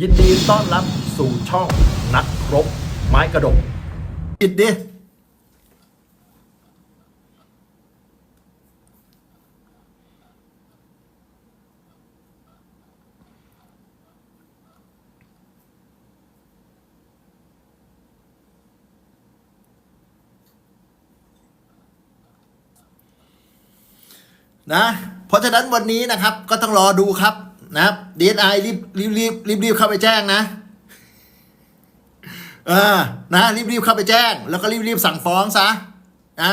ยินดีต้อนรับสู่ช่องนักรบ ไม้กระดกปิดดิ นะ เพราะฉะนั้นวันนี้นะครับก็ต้องรอดูครับ นะครับ DSI รีบรีบรีบรีบรีบเข้าไปแจ้งนะเออนะรีบรีบเข้าไปแจ้ง แล้วก็รีบรีบสั่งฟ้องซะนะ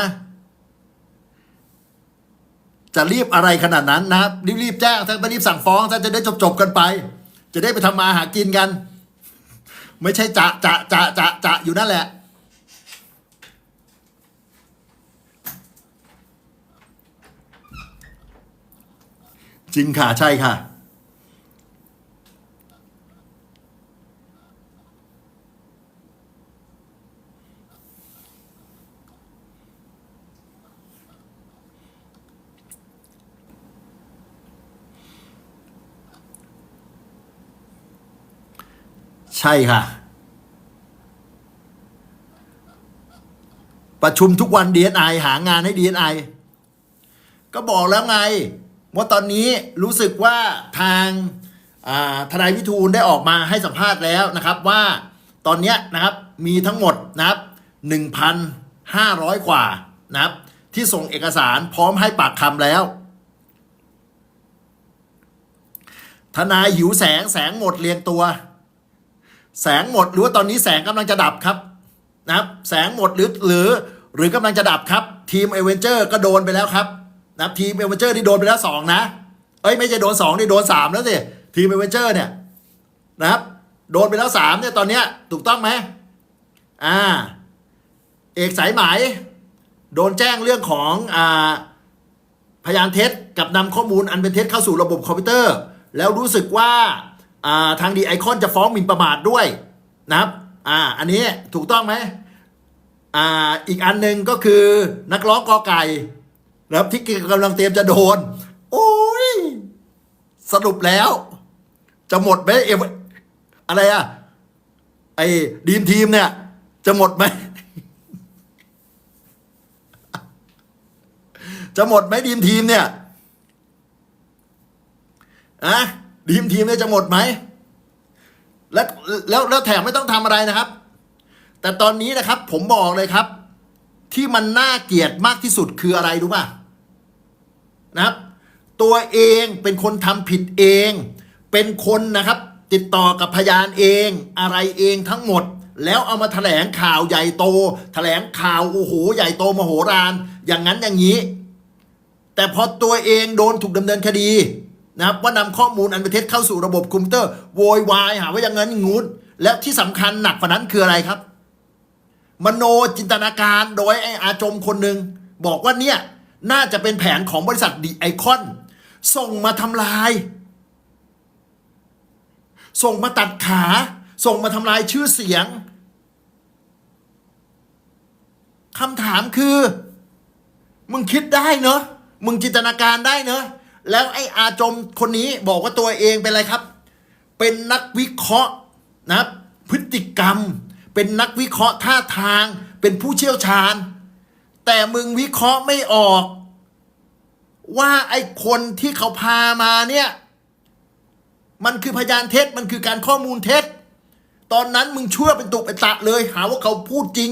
จะรีบอะไรขนาดนั้นนะครับรีบรีบแจ้งถ้าไม่รีบสั่งฟ้องถ้าจะได้จบจบกันไป จะได้ไปทำมาหากินกัน ไม่ใช่จะจะจะจะจะอยู่นั่นแหละจริงค่ะ ใช่ค่ะ ใช่ค่ะ ประชุมทุกวัน DNI หางานให้ DNI ก็บอกแล้วไงว่าตอนนี้รู้สึกว่าทางทนายวิทูลได้ออกมาให้สัมภาษณ์แล้วนะครับว่าตอนนี้นะครับมีทั้งหมดนะครับ 1,500 กว่านะครับ ที่ส่งเอกสารพร้อมให้ปากคำแล้ว ทนายหิวแสงแสงหมดเรียงตัว แสงหมดหรือว่าตอนนี้แสงกำลังจะดับครับนะครับ แสงหมดหรือหรือหรือกำลังจะดับครับ ทีมเอเวนเจอร์ก็โดนไปแล้วครับนะทีมเอเวนเจอร์ที่โดนไปแล้วสองนะเอ้ยไม่ใช่โดนสองนี่โดนสามแล้วสิทีมเอเวนเจอร์เนี่ยนะครับโดนไปแล้วสามเนี่ยตอนเนี้ยถูกต้องไหมอ่าเอกสายไหมโดนแจ้งเรื่องของอ่าพยานเท็จกับนำข้อมูลอันเป็นเท็จเข้าสู่ระบบคอมพิวเตอร์ แล้วรู้สึกว่า ทางดีไอคอนจะฟ้องหมิ่นประมาทด้วยนะครับ อ่า อันนี้ถูกต้องไหมอ่า อีกอันหนึ่งก็คือนักร้องกอไก่นะครับที่กำลังเตรียมจะโดน โอ้ย สรุปแล้ว จะหมดไหมเอวอะไรอะไอ้ดีมทีมเนี่ย จะหมดไหม จะหมดไหมดีมทีมเนี่ยอะ ดีมทีมเนี่ยจะหมดไหมแล้วแล้วแล้วแถมไม่ต้องทำอะไรนะครับ แต่ตอนนี้นะครับ ผมบอกเลยครับ ที่มันน่าเกลียดมากที่สุดคืออะไรรู้ป่ะนะครับ ตัวเองเป็นคนทำผิดเอง เป็นคนนะครับ ติดต่อกับพยานเอง อะไรเองทั้งหมด แล้วเอามาแถลงข่าวใหญ่โตแถลงข่าวโอ้โหใหญ่โตมโหฬารอย่างนั้นอย่างนี้ แต่พอตัวเองโดนถูกดำเนินคดี นะครับว่านำข้อมูลอันเป็นเท็จเข้าสู่ระบบคอมพิวเตอร์โวยวายหาว่าอย่างนั้นงงู้นแล้วที่สำคัญหนักกว่านั้นคืออะไรครับ มโนจินตนาการโดยไอ้อาจมคนหนึ่งบอกว่าเนี่ยน่าจะเป็นแผนของบริษัทดีไอคอน ส่งมาทำลาย ส่งมาตัดขา ส่งมาทำลายชื่อเสียงคำถามคือ มึงคิดได้เนอะ มึงจินตนาการได้เนอะ แล้วไอ้อาจมคนนี้บอกว่าตัวเองเป็นอะไรครับ เป็นนักวิเคราะห์นะครับ พฤติกรรม เป็นนักวิเคราะห์ท่าทาง เป็นผู้เชี่ยวชาญ แต่มึงวิเคราะห์ไม่ออก ว่าไอ้คนที่เขาพามาเนี่ย มันคือพยานเท็จมันคือการข้อมูลเท็จตอนนั้นมึงเชั่วเป็นตุเป็นตะเลย หาว่าเขาพูดจริง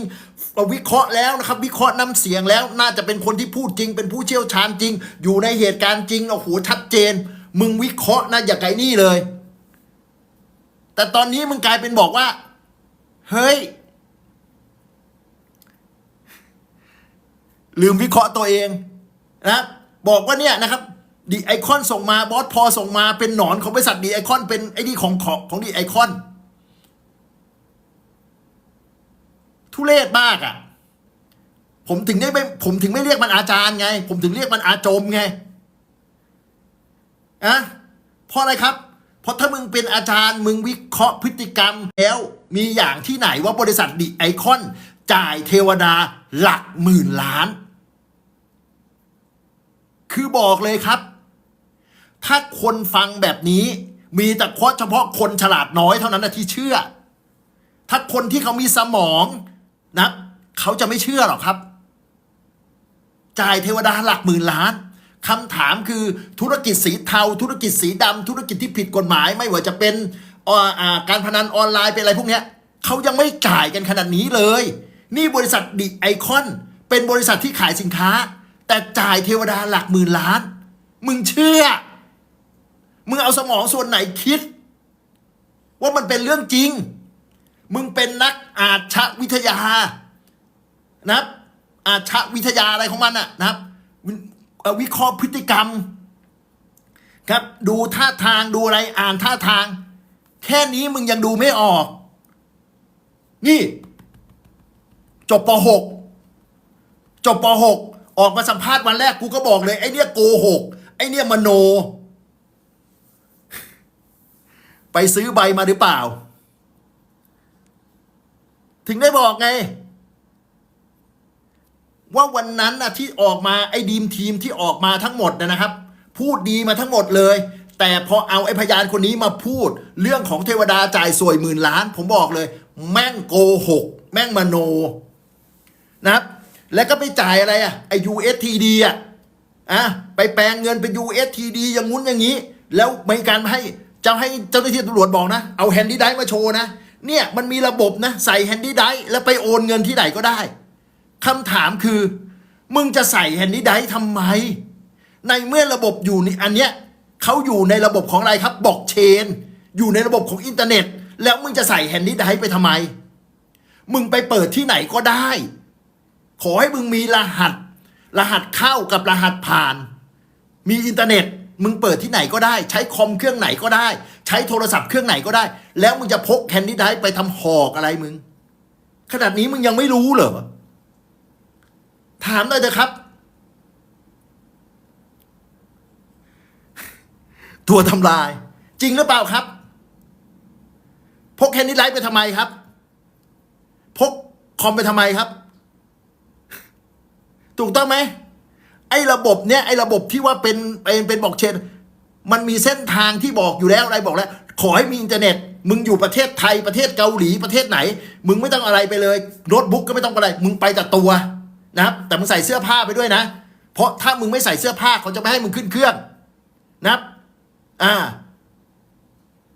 เราวิเคราะห์แล้วนะครับ วิเคราะห์น้ำเสียงแล้ว น่าจะเป็นคนที่พูดจริง เป็นผู้เชี่ยวชาญจริง อยู่ในเหตุการณ์จริงโอ้โหชัดเจน มึงวิเคราะห์นะอย่าไกลนี่เลย แต่ตอนนี้มึงกลายเป็นบอกว่า เฮ้ย ลืมวิเคราะห์ตัวเองนะบอกว่าเนี่ยนะครับดีไอคอนส่งมาบอสพอส่งมาเป็นหนอนของบริษัทดีไอคอนเป็นไอ้นี่ของของของดีไอคอน ทุเรศมากอะ่ะ ผมถึงได้ไม่ผมถึงไม่เรียกมันอาจารย์ไง ผมถึงเรียกมันอาจมไงอะเพราะอะไรครับ เพราะถ้ามึงเป็นอาจารย์มึงวิเคราะห์พฤติกรรมแล้ว มีอย่างที่ไหนว่าบริษัทดิไอคอน จ่ายเทวดาหลักหมื่นล้าน คือบอกเลยครับ ถ้าคนฟังแบบนี้ มีแต่เพราะเฉพาะคนฉลาดน้อยเท่านั้นนะที่เชื่อ ถ้าคนที่เขามีสมอง นะเขาจะไม่เชื่อหรอกครับ จ่ายเทวดาหลักหมื่นล้านคำถามคือธุรกิจสีเทา ธุรกิจสีดำธุรกิจที่ผิดกฎหมาย ไม่ว่าจะเป็นการพนันออนไลน์เป็นอะไรพวกนี้เขายังไม่จ่ายกันขนาดนี้เลย นี่บริษัทดิไอคอน เป็นบริษัทที่ขายสินค้า แต่จ่ายเทวดาหลักหมื่นล้าน มึงเชื่อ มึงเอาสมองส่วนไหนคิด ว่ามันเป็นเรื่องจริง มึงเป็นนักอาชญวิทยานะครับ อาชญวิทยาอะไรของมันอะนะครับวิเอ่อวิเคราะห์พฤติกรรม ครับ ดูท่าทางดูอะไรอ่านท่าทาง แค่นี้มึงยังดูไม่ออก นี่ จบป .6 จบป .6 ออกมาสัมภาษณ์วันแรกกูก็บอกเลย ไอ้เนี่ยโกหกไอ้เนี่ยมโน ไปซื้อใบมาหรือเปล่า ถึงได้บอกไง ว่าวันนั้นนะที่ออกมาไอ้ดีมทีมที่ออกมาทั้งหมดนะครับ พูดดีมาทั้งหมดเลย แต่พอเอาไอ้พยานคนนี้มาพูด เรื่องของเทวดาจ่ายสวยหมื่นล้าน ผมบอกเลย แม่งโกหก แม่งมโน นะครับ แล้วก็ไปจ่ายอะไรอะไอ้ USTD อะอะไปแปลงเงินเป็น USTD อย่างงู้นอย่างนี้ แล้วมีการให้จะให้เจ้าหน้าที่ตำรวจบอกนะ เอาแฮนดี้ไดมาโชว์นะ เนี่ยมันมีระบบนะใส่แฮนดี้ไดแล้วไปโอนเงินที่ไหนก็ได้คำถามคือ มึงจะใส่แฮนดี้ไดทำไม ในเมื่อระบบอยู่ในอันเนี้ยเขาอยู่ในระบบของอะไรครับบอกเชน อยู่ในระบบของอินเทอร์เน็ต แล้วมึงจะใส่แฮนดี้ไดไปทำไม มึงไปเปิดที่ไหนก็ได้ ขอให้มึงมีรหัส รหัสเข้ากับรหัสผ่าน มีอินเทอร์เน็ต มึงเปิดที่ไหนก็ได้ ใช้คอมเครื่องไหนก็ได้ ใช้โทรศัพท์เครื่องไหนก็ได้ แล้วมึงจะพกแฮนดี้ไดไปทำหอกอะไรมึง ขนาดนี้มึงยังไม่รู้เหรอ ถามหน่อยเถอะครับ ตัวทำลาย จริงหรือเปล่าครับ พกแฮนดี้ไลท์ไปทำไมครับ พกคอมไปทำไมครับ ถูกต้องไหมไอ้ระบบเนี้ยไอ้ระบบที่ว่าเป็นเป็นเป็นบอกเชน มันมีเส้นทางที่บอกอยู่แล้วอะไรบอกแล้ว ขอให้มีอินเทอร์เน็ต มึงอยู่ประเทศไทยประเทศเกาหลีประเทศไหน มึงไม่ต้องอะไรไปเลยโน้ตบุ๊กก็ไม่ต้องอะไร มึงไปแต่ตัวนะครับ แต่มึงใส่เสื้อผ้าไปด้วยนะ เพราะถ้ามึงไม่ใส่เสื้อผ้าเขาจะไม่ให้มึงขึ้นเครื่องนะครับ อ่า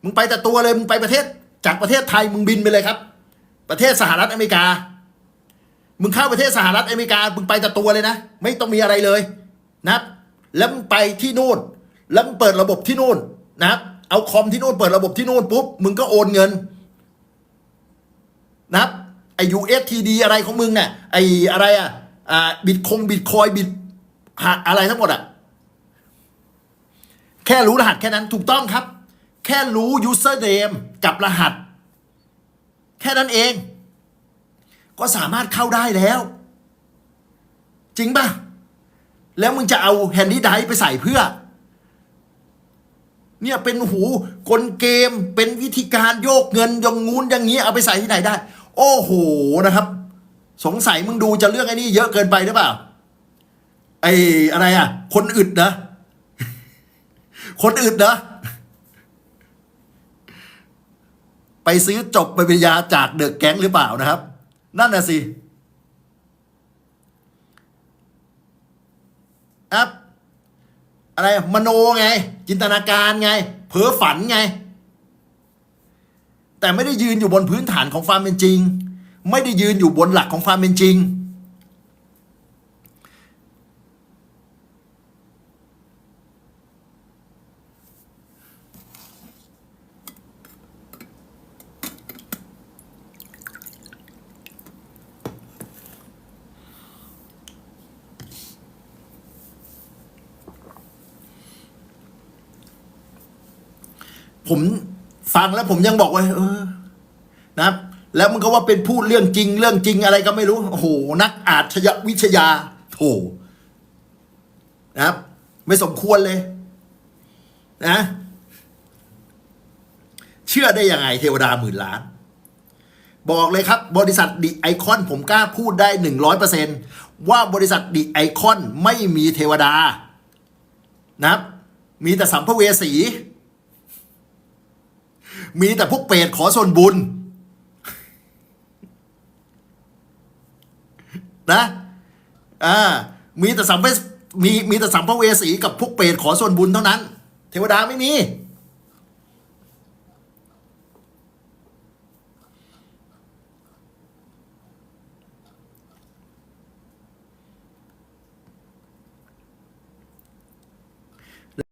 มึงไปแต่ตัวเลยมึงไปประเทศ จากประเทศไทยมึงบินไปเลยครับ ประเทศสหรัฐอเมริกา มึงเข้าประเทศสหรัฐอเมริกามึงไปแต่ตัวเลยนะ ไม่ต้องมีอะไรเลยนะครับ แล้วมึงไปที่นู่น แล้วมึงเปิดระบบที่นู่นนะครับเอาคอมที่นู่นเปิดระบบที่นู่นปุ๊บมึงก็โอนเงินนะครับไอ USTD อะไรของมึงเนี่ยไออะไรอะอ่าบิตคงบิตคอยบิตอะไรทั้งหมดอะแค่รู้รหัสแค่นั้นถูกต้องครับ แค่รู้ username กับรหัส แค่นั้นเอง ก็สามารถเข้าได้แล้ว จริงป่ะ แล้วมึงจะเอาแฮนดี้ไดไปใส่เพื่อ เนี่ยเป็นหูกลเกมเป็นวิธีการโยกเงินยางงูนอย่างนี้เอาไปใส่ที่ไหนได้ โอ้โหนะครับ สงสัยมึงดูจะเรื่องไอ้นี่เยอะเกินไปหรือเปล่าไอ้อะไรอะ คนอึดนะคนอื่นะไปซื้อจบปริญญาจากเดอะแก๊งหรือเปล่านะครับ นั่นน่ะสิครับ อะไรมโนไง จินตนาการไง เพ้อฝันไง แต่ไม่ได้ยืนอยู่บนพื้นฐานของความเป็นจริง ไม่ได้ยืนอยู่บนหลักของความเป็นจริง ผมฟังแล้วผมยังบอกว่าเออ นะครับ แล้วมันก็ว่าเป็นพูดเรื่องจริง เรื่องจริงอะไรก็ไม่รู้โอ้โหนักอาชญาวิทยาโถนะครับ ไม่สมควรเลย นะ เชื่อได้ยังไงเทวดาหมื่นล้าน บอกเลยครับ บริษัทดิไอคอน ผมกล้าพูดได้หนึ่งร้อยเปอร์เซนว่าบริษัทดิไอคอนไม่มีเทวดา นะครับ มีแต่สัมภเวสี มีแต่พวกเปรตขอส่วนบุญ นะอ่ามีแต่สัมเวสมีมีแต่สัมภเวสีกับพวกเปรตขอส่วนบุญเท่านั้น เทวดาไม่มี